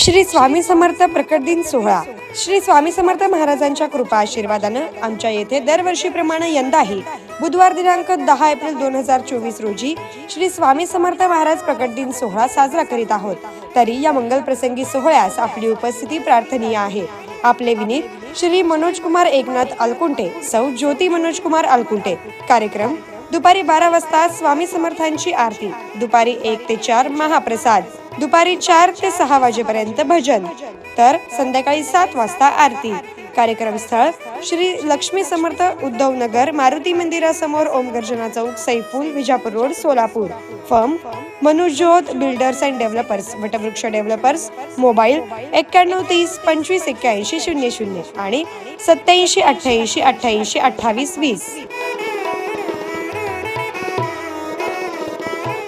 श्री स्वामी समर्थ प्रकट दिन सोहळा. श्री स्वामी समर्थ महाराजांच्या कृपा आशीर्वादानं आमच्या येथे दरवर्षीप्रमाणे यंदाही बुधवार दिनांक दहा एप्रिल दोन हजार चोवीस रोजी श्री स्वामी समर्थ महाराज प्रकट दिन सोहळा साजरा करीत आहोत. तरी या मंगल प्रसंगी सोहळ्यास आपली उपस्थिती प्रार्थनीय आहे. आपले विनीत श्री मनोज कुमार एकनाथ अलकुंटे सौ ज्योती मनोज कुमार अलकुंटे. कार्यक्रम दुपारी बारा वाजता स्वामी समर्थांची आरती दुपारी एक ते चार महाप्रसाद. दुपारी चार ते सहा वाजेपर्यंत भजन तर संध्याकाळी सात वाजता आरती. कार्यक्रम स्थळ श्री लक्ष्मी समर्थ उद्धव नगर मारुती मंदिरासमोर Om Garjana Chowk Saiful Vijapur road Solapur. Firm Manujyot builders and developers Vatvruksha developers mobile एक्क्याण्णव तीस पंचवीस एक्क्याऐंशी शून्य शून्य आणि सत्याऐंशी अठ्ठ्याऐंशी अठ्ठ्याऐंशी अठ्ठावीस वीस.